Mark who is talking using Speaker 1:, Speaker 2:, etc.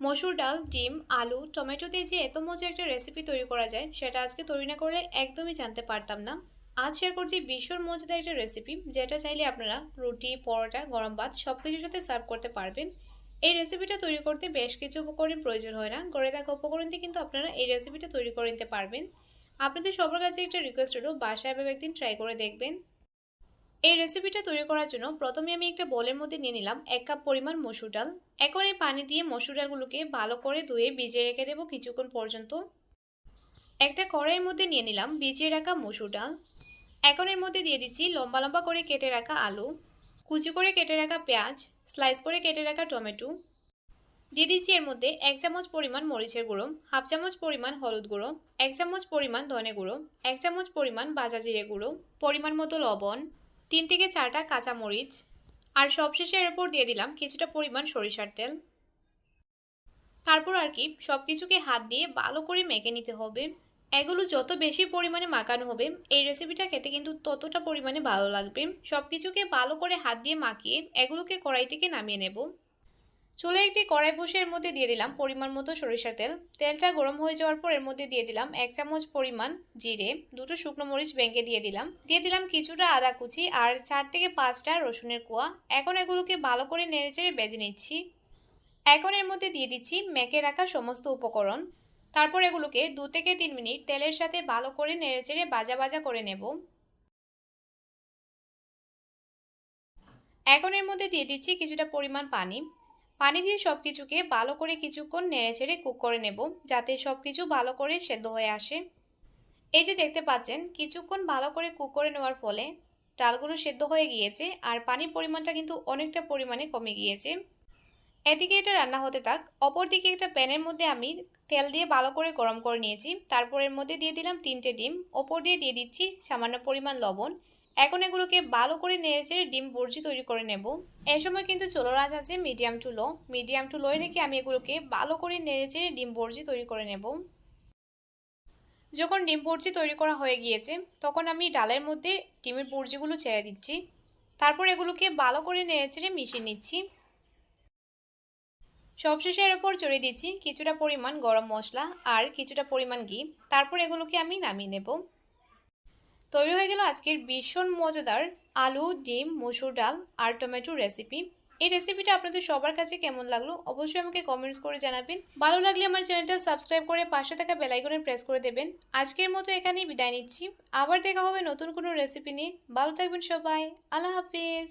Speaker 1: মসুর ডাল, ডিম, আলু, টমেটো দিয়ে যে এত মজার একটা রেসিপি তৈরি করা যায়, সেটা আজকে তৈরি না করলে একদমই জানতে পারতাম না। আজ শেয়ার করছি ভীষণ মজাদার একটা রেসিপি যেটা চাইলে আপনারা রুটি, পরোটা, গরম ভাত সব কিছুর সাথে সার্ভ করতে পারবেন। এই রেসিপিটা তৈরি করতে বেশ কিছু উপকরণ প্রয়োজন হয় না গড়ে থাকা উপকরণ দিয়ে কিন্তু আপনারা এই রেসিপিটা তৈরি করে নিতে পারবেন। আপনাদের সবার কাছে একটা রিকোয়েস্ট হলো বাসায় এভাবে একদিন ট্রাই করে দেখবেন। এই রেসিপিটা তৈরি করার জন্য প্রথমে আমি একটা বলের মধ্যে নিয়ে নিলাম এক কাপ পরিমাণ মসুর ডাল। এখন এই পানি দিয়ে মসুর ডালগুলোকে ভালো করে ধুয়ে ভিজিয়ে রেখে দেবো কিছুক্ষণ পর্যন্ত। একটা কড়াইয়ের মধ্যে নিয়ে নিলাম ভিজিয়ে রাখা মসুর ডাল। এখন এর মধ্যে দিয়ে দিচ্ছি লম্বা লম্বা করে কেটে রাখা আলু। কুচি করে কেটে রাখা পেঁয়াজ স্লাইস করে কেটে রাখা টমেটো। দিয়ে দিচ্ছি এর মধ্যে এক চামচ পরিমাণ মরিচের গুঁড়ো, হাফ চামচ পরিমাণ হলুদ গুঁড়ো, এক চামচ পরিমাণ ধনে গুঁড়ো, এক চামচ পরিমাণ বাজা জিরে গুঁড়ো, পরিমাণ মতো লবণ। তিন থেকে চারটা কাঁচামরিচ, আর সবশেষে এর উপর দিয়ে দিলাম কিছুটা পরিমাণ সরিষার তেল। তারপর আর কি সব কিছুকে হাত দিয়ে ভালো করে মেখে নিতে হবে। এগুলো যত বেশি পরিমাণে মাখানো হবে, এই রেসিপিটা খেতে কিন্তু ততটা পরিমাণে ভালো লাগবে। সব কিছুকে ভালো করে হাত দিয়ে মাখিয়ে এগুলোকে কড়াই থেকে নামিয়ে নেব। চুলে একটি কড়াই বসে এর মধ্যে দিয়ে দিলাম পরিমাণ মতো সরিষার তেল। তেলটা গরম হয়ে যাওয়ার পর এর মধ্যে দিয়ে দিলাম এক চামচ পরিমাণ জিরে, দুটো শুকনো মরিচ ভেঙে দিয়ে দিলাম। দিয়ে দিলাম কিছুটা আদা কুচি আর চার থেকে পাঁচটা রসুনের কোয়া। এখন এগুলোকে ভালো করে নেড়েচেড়ে বেজে নিচ্ছি। এখন এর মধ্যে দিয়ে দিচ্ছি মেখে রাখা সমস্ত উপকরণ। তারপর এগুলোকে দু থেকে তিন মিনিট তেলের সাথে ভালো করে নেড়েচেড়ে বাজা বাজা করে নেব। এখন এর মধ্যে দিয়ে দিচ্ছি কিছুটা পরিমাণ পানি। পানি দিয়ে সব কিছুকে ভালো করে কিছুক্ষণ নেড়েচেড়ে কুক করে নেব, যাতে সব কিছু ভালো করে সেদ্ধ হয়ে আসে। এই যে দেখতে পাচ্ছেন, কিছুক্ষণ ভালো করে কুক করে নেওয়ার ফলে ডালগুলো সেদ্ধ হয়ে গিয়েছে আর পানির পরিমাণটা কিন্তু অনেকটা পরিমাণে কমে গিয়েছে। এদিকে এটা রান্না হতে থাক, অপরদিকে একটা প্যানের মধ্যে আমি তেল দিয়ে ভালো করে গরম করে নিয়েছি। তারপর এর মধ্যে দিয়ে দিলাম তিনটে ডিম, ওপর দিয়ে দিয়ে দিচ্ছি সামান্য পরিমাণ লবণ। এখন এগুলোকে ভালো করে নেড়েচেড়ে ডিম বর্জি তৈরি করে নেব। এ সময় কিন্তু চলো রাজ আছে medium to low. Medium to লোয়ে রেখে আমি এগুলোকে ভালো করে নেড়েচেড়ে ডিম বর্জি তৈরি করে নেব। যখন ডিম বর্জি তৈরি করা হয়ে গিয়েছে, তখন আমি ডালের মধ্যে ডিমের বর্জিগুলো ছেড়ে দিচ্ছি। তারপর এগুলোকে ভালো করে নেড়েচেড়ে মিশিয়ে নিচ্ছি। সবশেষে এর ওপর চড়িয়ে দিচ্ছি কিছুটা পরিমাণ গরম মশলা আর কিছুটা পরিমাণ ঘি। তারপর এগুলোকে আমি নামিয়ে নেব। তৈরি হয়ে গেল আজকের ভীষণ মজাদার আলু, ডিম, মসুর ডাল আর টমেটো রেসিপি এই রেসিপিটা আপনাদের সবার কাছে কেমন লাগল অবশ্যই আমাকে কমেন্টস করে জানাবেন। ভালো লাগলে আমার চ্যানেলটা সাবস্ক্রাইব করে পাশে থাকা বেলাইকনে প্রেস করে দেবেন। আজকের মতো এখানেই বিদায় নিচ্ছি। আবার দেখা হবে নতুন কোনো রেসিপি নিয়ে। ভালো থাকবেন সবাই। আল্লাহ হাফিজ।